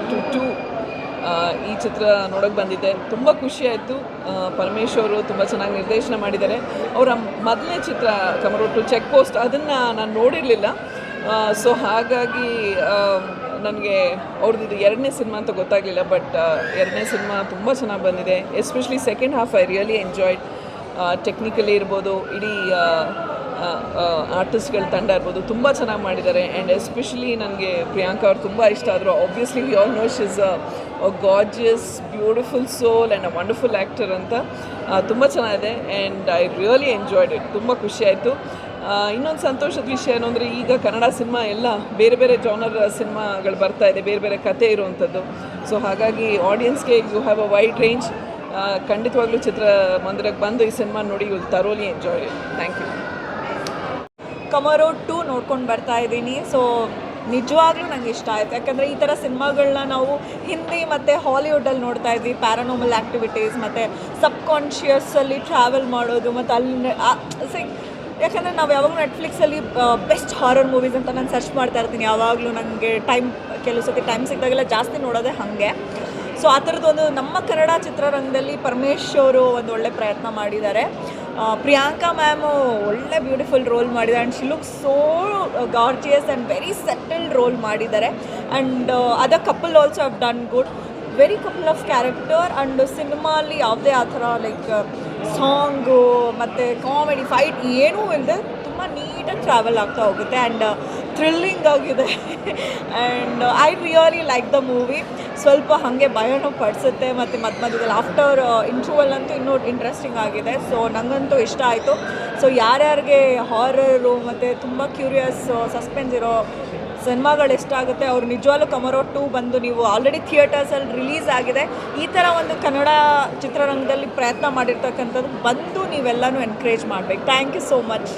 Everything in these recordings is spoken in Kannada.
ಕಮರೋಟು ಟು ಈ ಚಿತ್ರ ನೋಡೋಕೆ ಬಂದಿದ್ದೆ. ತುಂಬ ಖುಷಿ ಆಯಿತು. ಪರಮೇಶ್ವರು ತುಂಬ ಚೆನ್ನಾಗಿ ನಿರ್ದೇಶನ ಮಾಡಿದ್ದಾರೆ. ಅವರ ಮೊದಲನೇ ಚಿತ್ರ, ಕಮರೋಟು, ಚೆಕ್ ಪೋಸ್ಟ್, ಅದನ್ನು ನಾನು ನೋಡಿರಲಿಲ್ಲ. ಸೊ ಹಾಗಾಗಿ ನನಗೆ ಅವ್ರದ್ದು ಎರಡನೇ ಸಿನಿಮಾ ಅಂತ ಗೊತ್ತಾಗಲಿಲ್ಲ ಬಟ್ ಎರಡನೇ ಸಿನಿಮಾ ತುಂಬ ಚೆನ್ನಾಗಿ ಬಂದಿದೆ. Especially second half I really enjoyed technically ಇರ್ಬೋದು, ಇಡೀ ಆರ್ಟಿಸ್ಟ್ಗಳ ತಂಡ ಇರ್ಬೋದು, ತುಂಬ ಚೆನ್ನಾಗಿ ಮಾಡಿದ್ದಾರೆ. ಆ್ಯಂಡ್ ಎಸ್ಪೆಷಲಿ ನನಗೆ ಪ್ರಿಯಾಂಕಾ ಅವ್ರು ತುಂಬ ಇಷ್ಟ ಆದರು. Obviously we all know is a gorgeous beautiful soul and a wonderful actor ಅಂತ. ತುಂಬ ಚೆನ್ನಾಗಿದೆ. And I really enjoyed it ತುಂಬ ಖುಷಿಯಾಯಿತು ಇನ್ನೊಂದು ಸಂತೋಷದ ವಿಷಯ ಏನು ಅಂದರೆ, ಈಗ ಕನ್ನಡ ಸಿನಿಮಾ ಎಲ್ಲ ಬೇರೆ ಬೇರೆ ಜಾನರ್ ಸಿನಿಮಾಗಳು ಬರ್ತಾ ಇದೆ, ಬೇರೆ ಬೇರೆ ಕತೆ ಇರುವಂಥದ್ದು. ಸೊ ಹಾಗಾಗಿ ಆಡಿಯನ್ಸ್ಗೆ you have a wide range ಖಂಡಿತವಾಗ್ಲೂ ಚಿತ್ರಮಂದಿರಕ್ಕೆ ಬಂದು ಈ ಸಿನಿಮಾ ನೋಡಿ you thoroughly enjoy thank you Kamarottu ನೋಡ್ಕೊಂಡು ಬರ್ತಾ ಇದ್ದೀನಿ. ಸೊ ನಿಜವಾಗ್ಲೂ ನಂಗೆ ಇಷ್ಟ ಆಯಿತು. ಯಾಕಂದರೆ ಈ ಥರ ಸಿನಿಮಾಗಳನ್ನ ನಾವು ಹಿಂದಿ ಮತ್ತು ಹಾಲಿವುಡಲ್ಲಿ ನೋಡ್ತಾ ಇದ್ವಿ. ಪ್ಯಾರಾನೋಮಲ್ ಆ್ಯಕ್ಟಿವಿಟೀಸ್ ಮತ್ತು ಸಬ್ಕಾನ್ಷಿಯಸ್ಸಲ್ಲಿ ಟ್ರಾವೆಲ್ ಮಾಡೋದು ಮತ್ತು ಅಲ್ಲಿ ಸಿಕ್ ಯಾಕಂದರೆ ನಾವು ಯಾವಾಗಲೂ ನೆಟ್ಫ್ಲಿಕ್ಸಲ್ಲಿ ಬೆಸ್ಟ್ ಹಾರರ್ ಮೂವೀಸ್ ಅಂತ ನಾನು ಸರ್ಚ್ ಮಾಡ್ತಾ ಇರ್ತೀನಿ. ಯಾವಾಗಲೂ ನನಗೆ ಟೈಮ್ ಕೆಲವು ಸತಿ ಟೈಮ್ ಸಿಕ್ಕಿದಾಗೆಲ್ಲ ಜಾಸ್ತಿ ನೋಡೋದೇ ಹಾಗೆ. ಸೊ ಆ ಥರದ್ದು ಒಂದು ನಮ್ಮ ಕನ್ನಡ ಚಿತ್ರರಂಗದಲ್ಲಿ ಪರಮೇಶ್ ಅವರು ಒಂದು ಒಳ್ಳೆ ಪ್ರಯತ್ನ ಮಾಡಿದ್ದಾರೆ. ಪ್ರಿಯಾಂಕಾ ಮ್ಯಾಮು ಒಳ್ಳೆ ಬ್ಯೂಟಿಫುಲ್ ರೋಲ್ ಮಾಡಿದ್ದಾರೆ. And she look so gorgeous and very settled role ಮಾಡಿದ್ದಾರೆ. And other couple also have done good very couple of character and ಸಿನಿಮಾಲಿ ಯಾವುದೇ ಆ ಥರ ಲೈಕ್ ಸಾಂಗು ಮತ್ತು ಕಾಮಿಡಿ ಫೈಟ್ ಏನೂ ಇಲ್ಲದೆ ತುಂಬ ನೀಟಾಗಿ ಟ್ರಾವೆಲ್ ಆಗ್ತಾ ಹೋಗುತ್ತೆ. ಆ್ಯಂಡ್ ಥ್ರಿಲ್ಲಿಂಗ್ ಆಗಿದೆ. And I really like the movie ಸ್ವಲ್ಪ ಹಾಗೆ ಭಯನೂ ಪಡಿಸುತ್ತೆ ಮತ್ತು ಮಧ್ಯ ಮಧ್ಯದಲ್ಲಿ ಆಫ್ಟರ್ ಇಂಟ್ರೂವಲ್ ಅಂತೂ ಇನ್ನೂ ಇಂಟ್ರೆಸ್ಟಿಂಗ್ ಆಗಿದೆ. ಸೊ ನನಗಂತೂ ಇಷ್ಟ ಆಯಿತು. ಸೊ ಯಾರ್ಯಾರಿಗೆ ಹಾರರು ಮತ್ತು ತುಂಬ ಕ್ಯೂರಿಯಸ್ ಸಸ್ಪೆನ್ಸ್ ಇರೋ ಸಿನಿಮಾಗಳು ಎಷ್ಟಾಗುತ್ತೆ ಅವ್ರು ನಿಜವಾಗ್ಲೂ ಕಮರೋ ಟೂ ಬಂದು ನೀವು ಆಲ್ರೆಡಿ ಥಿಯೇಟರ್ಸಲ್ಲಿ ರಿಲೀಸ್ ಆಗಿದೆ. ಈ ಥರ ಒಂದು ಕನ್ನಡ ಚಿತ್ರರಂಗದಲ್ಲಿ ಪ್ರಯತ್ನ ಮಾಡಿರ್ತಕ್ಕಂಥದ್ದು ಬಂದು ನೀವೆಲ್ಲನೂ ಎನ್ಕರೇಜ್ ಮಾಡಬೇಕು. ಥ್ಯಾಂಕ್ ಯು ಸೋ ಮಚ್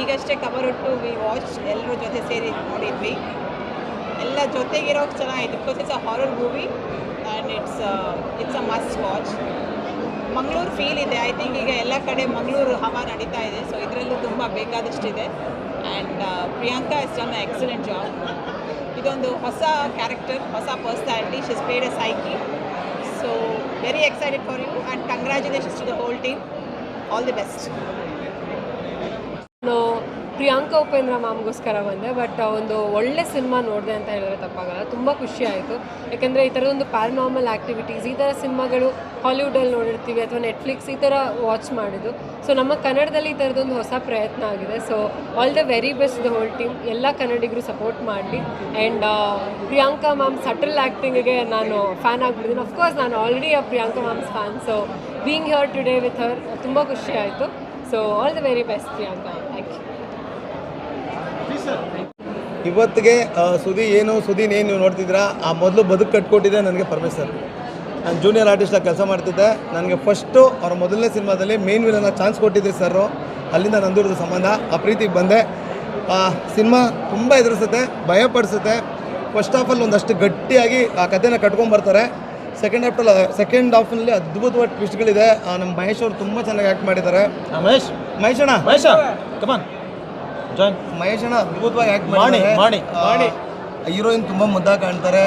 ಈಗಷ್ಟೇ ಕವರ್ ಕಬರೊಟ್ಟು ವಿ ವಾಚ್ ಎಲ್ಲರೂ ಜೊತೆ ಸೇರಿ ನೋಡಿದ್ವಿ. ಎಲ್ಲ ಜೊತೆಗಿರೋಕೆ ಚೆನ್ನಾಗಿತ್ತು. Because it's a horror movie and it's it's a must watch Mangaluru feel ಇದೆ. ಐ ಥಿಂಕ್ ಈಗ ಎಲ್ಲ ಕಡೆ ಮಂಗಳೂರು ಹವಾ ನಡೀತಾ ಇದೆ. ಸೊ ಇದರಲ್ಲೂ ತುಂಬ ಬೇಕಾದಷ್ಟಿದೆ. And Priyanka is done excellent job ಇದೊಂದು ಹೊಸ ಕ್ಯಾರೆಕ್ಟರ್ ಹೊಸ personality she's played a psyche so very excited for you and congratulations to the whole team all the best ನಾನು ಪ್ರಿಯಾಂಕಾ ಉಪೇಂದ್ರ ಮ್ಯಾಮ್ಗೋಸ್ಕರ ಬಂದೆ, ಬಟ್ ಒಂದು ಒಳ್ಳೆ ಸಿನಿಮಾ ನೋಡಿದೆ ಅಂತ ಹೇಳಿದ್ರೆ ತಪ್ಪಾಗಲ್ಲ. ತುಂಬ ಖುಷಿ ಆಯಿತು. ಯಾಕೆಂದರೆ ಈ ಥರದೊಂದು ಪ್ಯಾರನಾರ್ಮಲ್ ಆ್ಯಕ್ಟಿವಿಟೀಸ್ ಈ ಥರ ಸಿನಿಮಾಗಳು ಹಾಲಿವುಡಲ್ಲಿ ನೋಡಿರ್ತೀವಿ ಅಥವಾ ನೆಟ್ಫ್ಲಿಕ್ಸ್ ಈ ಥರ ವಾಚ್ ಮಾಡಿದ್ದು. ಸೊ ನಮ್ಮ ಕನ್ನಡದಲ್ಲಿ ಈ ಥರದೊಂದು ಹೊಸ ಪ್ರಯತ್ನ ಆಗಿದೆ. So all the very best the whole team ಎಲ್ಲ ಕನ್ನಡಿಗರು ಸಪೋರ್ಟ್ ಮಾಡಲಿ ಆ್ಯಂಡ್ ಪ್ರಿಯಾಂಕಾ ಮ್ಯಾಮ್ ಸಟಲ್ ಆ್ಯಕ್ಟಿಂಗಿಗೆ ನಾನು ಫ್ಯಾನ್ ಆಗಿಬಿಟ್ಟಿದ್ದೀನಿ. ಅಫ್ಕೋರ್ಸ್ ನಾನು ಆಲ್ರೆಡಿ ಆ Priyanka ma'am's fan so being here today with her ತುಂಬ ಖುಷಿ ಆಯಿತು. So all the very best Priyanka thank you ಇವತ್ತಿಗೆ ಸುದಿ ಏನು ಸುದೀನ್ ಏನು ನೀವು ನೋಡ್ತಿದ್ದೀರಾ, ಆ ಮೊದಲು ಬದುಕು ಕಟ್ಕೊಟ್ಟಿದೆ ನನಗೆ ಪರಮೇಶ್ವರ್. ನಾನು ಜೂನಿಯರ್ ಆರ್ಟಿಸ್ಟ್ ಆಗಿ ಕೆಲಸ ಮಾಡ್ತಿದ್ದೆ. ನನಗೆ ಫಸ್ಟು ಅವ್ರ ಮೊದಲನೇ ಸಿನಿಮಾದಲ್ಲಿ ಮೇನ್ ವಿಲನ್ನ ಚಾನ್ಸ್ ಕೊಟ್ಟಿದ್ದೆ ಸರು ಅಲ್ಲಿಂದ ನಂದೂರದ ಸಂಬಂಧ. ಆ ಪ್ರೀತಿಗೆ ಬಂದೆ. ಆ ಸಿನಿಮಾ ತುಂಬ ಎದುರಿಸುತ್ತೆ, ಭಯಪಡಿಸುತ್ತೆ. ಫಸ್ಟ್ ಆಫ್ ಆಲ್ ಒಂದಷ್ಟು ಗಟ್ಟಿಯಾಗಿ ಆ ಕಥೆನ ಕಟ್ಕೊಂಡ್ಬರ್ತಾರೆ ಸೆಕೆಂಡ್ ಹಾಫಲ್ಲಿ ಸೆಕೆಂಡ್ ಹಾಫಲ್ಲಿ ಅದ್ಭುತವಾದ ಟ್ವಿಸ್ಟ್ಗಳಿದೆ ಗಳಿದೆ. ನಮ್ಮ ಮಹೇಶ್ ಅವರು ತುಂಬ ಚೆನ್ನಾಗಿ ಆ್ಯಕ್ಟ್ ಮಾಡಿದ್ದಾರೆ. ಮಹೇಶ್? ಮಹೇಶ್ ಅಣ್ಣ? ಮಹೇಶ ಕಮಾನ್ ಜಾಯ್ನ್ ಮಹೇಶ್ ಅಣ್ಣ ಅದ್ಭುತವಾಗಿ ಆ್ಯಕ್ಟ್ ಮಾಡಿ, ಮಾಡಿ, ಮಾಡಿ. ಹೀರೋಯಿನ್ ತುಂಬ ಮುದ್ದಾಗಿ ಕಾಣ್ತಾರೆ.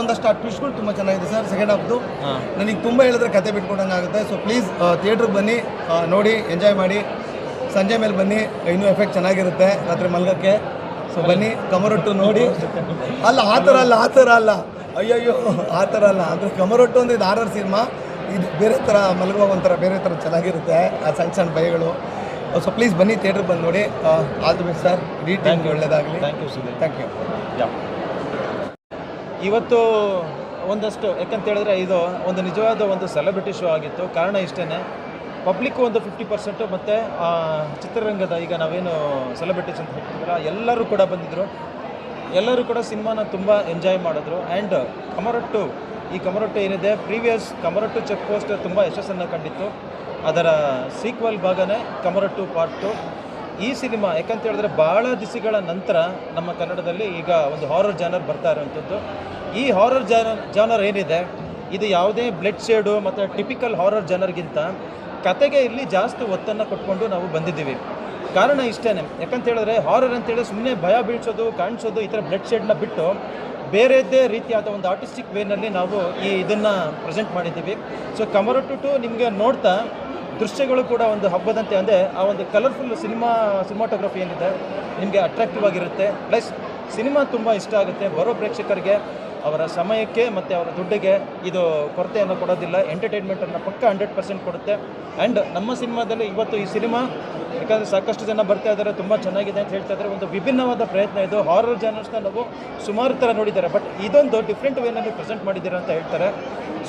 ಒಂದಷ್ಟು ಆ ಟ್ವಿಸ್ಟ್ಗಳು ತುಂಬ ಚೆನ್ನಾಗಿದೆ ಸರ್ ಸೆಕೆಂಡ್ ಹಾಫ್ದು. ನನಗೆ ತುಂಬ ಹೇಳಿದ್ರೆ ಕತೆ ಬಿಟ್ಕೊಡಂಗೆ ಆಗುತ್ತೆ ಸೊ ಪ್ಲೀಸ್ ಥಿಯೇಟ್ರಿಗೆ ಬನ್ನಿ. ನೋಡಿ ಎಂಜಾಯ್ ಮಾಡಿ. ಸಂಜೆ ಮೇಲೆ ಬನ್ನಿ. ಇನ್ನೂ ಎಫೆಕ್ಟ್ ಚೆನ್ನಾಗಿರುತ್ತೆ ರಾತ್ರಿ ಮಲ್ಗಕ್ಕೆ. ಸೊ ಬನ್ನಿ. ಕಮರೊಟ್ಟು ನೋಡಿ. ಅಲ್ಲ ಆ ಥರ ಅಲ್ಲ ಆ ಥರ ಅಲ್ಲ. ಅಯ್ಯಯ್ಯೋ ಆ ಥರ ಅಲ್ಲ. ಅಂದರೆ ಕಮರೊಟ್ಟು ಒಂದು ಇದು ಆರ್ ಆರ್ ಸಿನಿಮಾ ಇದು ಬೇರೆ ಥರ ಮಲಗುವಾಗ ಒಂಥರ ಬೇರೆ ಥರ ಚೆನ್ನಾಗಿರುತ್ತೆ ಆ ಸಣ್ಣ ಸಣ್ಣ ಭಯಗಳು. ಸೊ ಪ್ಲೀಸ್ ಬನ್ನಿ ಥಿಯೇಟ್ರಿಗೆ ಬಂದು ನೋಡಿ. ಆಲ್ ದಿ ಬೆಸ್ಟ್ ಸರ್ ಇಡೀ ಟೈಮ್ ಒಳ್ಳೆಯದಾಗಲಿ thank you Sudhir thank you yeah ಇವತ್ತು ಒಂದಷ್ಟು ಯಾಕಂತ ಹೇಳಿದ್ರೆ ಇದು ಒಂದು ನಿಜವಾದ ಒಂದು ಸೆಲೆಬ್ರಿಟಿ ಶೋ ಆಗಿತ್ತು. ಕಾರಣ ಇಷ್ಟೇ ಪಬ್ಲಿಕ್ ಒಂದು ಫಿಫ್ಟಿ ಪರ್ಸೆಂಟು ಮತ್ತು ಚಿತ್ರರಂಗದ ಈಗ ನಾವೇನು ಸೆಲೆಬ್ರಿಟೀಸ್ ಅಂತ ಹೇಳ್ತಿದ್ರಲ್ಲ ಎಲ್ಲರೂ ಕೂಡ ಬಂದಿದ್ದರು ಎಲ್ಲರೂ ಕೂಡ ಸಿನಿಮಾನ ತುಂಬ ಎಂಜಾಯ್ ಮಾಡಿದ್ರು. ಆ್ಯಂಡ್ ಕಮರೊಟ್ಟು, ಈ ಕಮರೊಟ್ಟು ಏನಿದೆ ಪ್ರೀವಿಯಸ್ ಕಮರೊಟ್ಟು ಚೆಕ್ ಪೋಸ್ಟ್ ತುಂಬ ಯಶಸ್ಸನ್ನು ಕಂಡಿತ್ತು. ಅದರ ಸೀಕ್ವಲ್ ಭಾಗನೇ ಕಮರೊಟ್ಟು ಪಾರ್ಟ್ ಟು ಈ ಸಿನಿಮಾ, ಯಾಕಂತ ಹೇಳಿದ್ರೆ ಭಾಳ ದಿಸಿಗಳ ನಂತರ ನಮ್ಮ ಕನ್ನಡದಲ್ಲಿ ಈಗ ಒಂದು ಹಾರರ್ ಜಾನರ್ ಬರ್ತಾ ಇರುವಂಥದ್ದು. ಈ ಹಾರರ್ ಜಾನರ್ ಜಾನರ್ ಏನಿದೆ, ಇದು ಯಾವುದೇ ಬ್ಲಡ್ ಶೇಡು ಮತ್ತು ಟಿಪಿಕಲ್ ಹಾರರ್ ಜಾನರ್ಗಿಂತ ಕತೆಗೆ ಇಲ್ಲಿ ಜಾಸ್ತಿ ಒತ್ತನ್ನು ಕೊಟ್ಕೊಂಡು ನಾವು ಬಂದಿದ್ದೀವಿ. ಕಾರಣ ಇಷ್ಟೇ ಯಾಕಂತ ಹೇಳಿದ್ರೆ ಹಾರರ್ ಅಂತೇಳಿ ಸುಮ್ಮನೆ ಭಯ ಬೀಳ್ಸೋದು, ಕಾಣಿಸೋದು, ಈ ಥರ ಬ್ಲಡ್ ಶೆಡ್ನ ಬಿಟ್ಟು ಬೇರೆದ್ದೇ ರೀತಿಯಾದ ಒಂದು ಆರ್ಟಿಸ್ಟಿಕ್ ವೇನಲ್ಲಿ ನಾವು ಈ ಇದನ್ನು ಪ್ರೆಸೆಂಟ್ ಮಾಡಿದ್ದೀವಿ. ಸೊ ಕಮರಟ್ಟು ಟು ನಿಮಗೆ ನೋಡ್ತಾ ದೃಶ್ಯಗಳು ಕೂಡ ಒಂದು ಹಬ್ಬದಂತೆ ಅಂದರೆ ಆ ಒಂದು ಕಲರ್ಫುಲ್ ಸಿನಿಮಾ ಸಿನಿಮಾಟೋಗ್ರಫಿ ಏನಿದೆ, ನಿಮಗೆ ಅಟ್ರಾಕ್ಟಿವ್ ಆಗಿರುತ್ತೆ. ಪ್ಲಸ್ ಸಿನಿಮಾ ತುಂಬ ಇಷ್ಟ ಆಗುತ್ತೆ. ಬರೋ ಪ್ರೇಕ್ಷಕರಿಗೆ ಅವರ ಸಮಯಕ್ಕೆ ಮತ್ತು ಅವರ ದುಡ್ಡಿಗೆ ಇದು ಕೊರತೆಯನ್ನು ಕೊಡೋದಿಲ್ಲ. ಎಂಟರ್ಟೈನ್ಮೆಂಟನ್ನು ಪಕ್ಕ ಹಂಡ್ರೆಡ್ ಪರ್ಸೆಂಟ್ ಕೊಡುತ್ತೆ. ಆ್ಯಂಡ್ ನಮ್ಮ ಸಿನಿಮಾದಲ್ಲಿ ಇವತ್ತು ಈ ಸಿನಿಮಾ, ಯಾಕಂದರೆ ಸಾಕಷ್ಟು ಜನ ಬರ್ತಾ ಇದ್ದಾರೆ, ತುಂಬ ಚೆನ್ನಾಗಿದೆ ಅಂತ ಹೇಳ್ತಾ ಇದ್ದಾರೆ. ಒಂದು ವಿಭಿನ್ನವಾದ ಪ್ರಯತ್ನ ಇದು. ಹಾರರ್ ಜಾನರ್ಸ್ನ ನಾವು ಸುಮಾರು ಥರ ನೋಡಿದ್ದಾರೆ. ಬಟ್ ಇದೊಂದು ಡಿಫ್ರೆಂಟ್ ವೇನಲ್ಲಿ ಪ್ರೆಸೆಂಟ್ ಮಾಡಿದ್ದೀರಾ ಅಂತ ಹೇಳ್ತಾರೆ.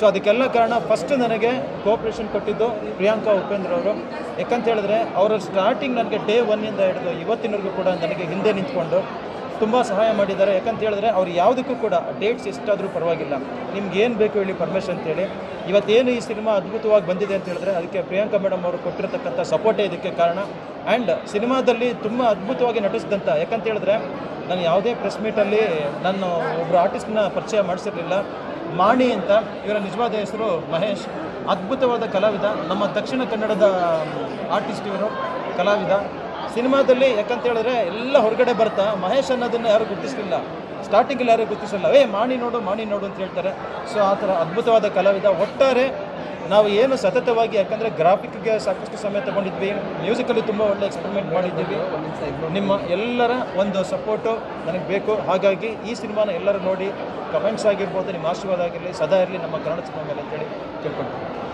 ಸೊ ಅದಕ್ಕೆಲ್ಲ ಕಾರಣ ಫಸ್ಟ್ ನನಗೆ ಕೋಪ್ರೇಷನ್ ಕೊಟ್ಟಿದ್ದು ಪ್ರಿಯಾಂಕಾ ಉಪೇಂದ್ರ ಅವರು. ಯಾಕಂತ ಹೇಳಿದ್ರೆ, ಅವರ ಸ್ಟಾರ್ಟಿಂಗ್ ನನಗೆ ಡೇ ಒನ್ನಿಂದ ಹಿಡಿದು ಇವತ್ತಿನವರೆಗೂ ಕೂಡ ನನಗೆ ಹಿಂದೆ ನಿಂತ್ಕೊಂಡು ತುಂಬ ಸಹಾಯ ಮಾಡಿದ್ದಾರೆ. ಯಾಕಂತ ಹೇಳಿದ್ರೆ ಅವ್ರು ಯಾವುದಕ್ಕೂ ಕೂಡ ಡೇಟ್ಸ್ ಎಷ್ಟಾದರೂ ಪರವಾಗಿಲ್ಲ. ನಿಮ್ಗೆ ಏನು ಬೇಕು ಹೇಳಿ ಪರ್ಮಿಷನ್ ಅಂತೇಳಿ ಇವತ್ತೇನು ಈ ಸಿನಿಮಾ ಅದ್ಭುತವಾಗಿ ಬಂದಿದೆ ಅಂತ ಹೇಳಿದ್ರೆ ಅದಕ್ಕೆ ಪ್ರಿಯಾಂಕಾ ಮೇಡಮ್ ಅವರು ಕೊಟ್ಟಿರತಕ್ಕಂಥ ಸಪೋರ್ಟೇ ಇದಕ್ಕೆ ಕಾರಣ. ಆ್ಯಂಡ್ ಸಿನಿಮಾದಲ್ಲಿ ತುಂಬ ಅದ್ಭುತವಾಗಿ ನಟಿಸಿದಂಥ ಯಾಕಂತ ಹೇಳಿದ್ರೆ ನಾನು ಯಾವುದೇ ಪ್ರೆಸ್ ಮೀಟಲ್ಲಿ ನಾನು ಒಬ್ಬರು ಆರ್ಟಿಸ್ಟ್ನ ಪರಿಚಯ ಮಾಡಿಸಿರಲಿಲ್ಲ. ಮಾಣಿ ಅಂತ, ಇವರ ನಿಜವಾದ ಹೆಸರು ಮಹೇಶ್. ಅದ್ಭುತವಾದ ಕಲಾವಿದ. ನಮ್ಮ ದಕ್ಷಿಣ ಕನ್ನಡದ ಆರ್ಟಿಸ್ಟ್ ಇವರು, ಕಲಾವಿದ. ಸಿನಿಮಾದಲ್ಲಿ ಯಾಕಂತ ಹೇಳಿದ್ರೆ ಎಲ್ಲ ಹೊರಗಡೆ ಬರ್ತಾ ಮಹೇಶ್ ಅನ್ನೋದನ್ನ ಯಾರು ಗುರುತಿಸಲಿಲ್ಲ. ಸ್ಟಾರ್ಟಿಂಗಲ್ಲಿ ಯಾರು ಗುರುತಿಸಲ್ಲ ಏ, ಮಾಣಿ ನೋಡು ಮಾಣಿ ನೋಡು ಅಂತ ಹೇಳ್ತಾರೆ. ಸೊ ಆ ಥರ ಅದ್ಭುತವಾದ ಕಲಾವಿದ. ಒಟ್ಟಾರೆ ನಾವು ಏನು ಸತತವಾಗಿ ಯಾಕಂದರೆ ಗ್ರಾಫಿಕ್ಗೆ ಸಾಕಷ್ಟು ಸಮಯ ತಗೊಂಡಿದ್ವಿ. ಮ್ಯೂಸಿಕಲ್ಲಿ ತುಂಬ ಒಳ್ಳೆ ಎಕ್ಸ್ಪೆರಿಮೆಂಟ್ ಮಾಡಿದ್ದೀವಿ. ನಿಮ್ಮ ಎಲ್ಲರ ಒಂದು ಸಪೋರ್ಟು ನನಗೆ ಬೇಕು. ಹಾಗಾಗಿ ಈ ಸಿನಿಮಾನ ಎಲ್ಲರೂ ನೋಡಿ ಕಮೆಂಟ್ಸ್ ಆಗಿರ್ಬೋದು, ನಿಮ್ಮ ಆಶೀರ್ವಾದ ಆಗಿರಲಿ, ಸದಾ ಇರಲಿ, ನಮ್ಮ ಕನ್ನಡ ಸಿನಿಮಾ ಮೇಲೆ ಅಂತೇಳಿ ಕೇಳ್ಕೊಳ್ತೀನಿ.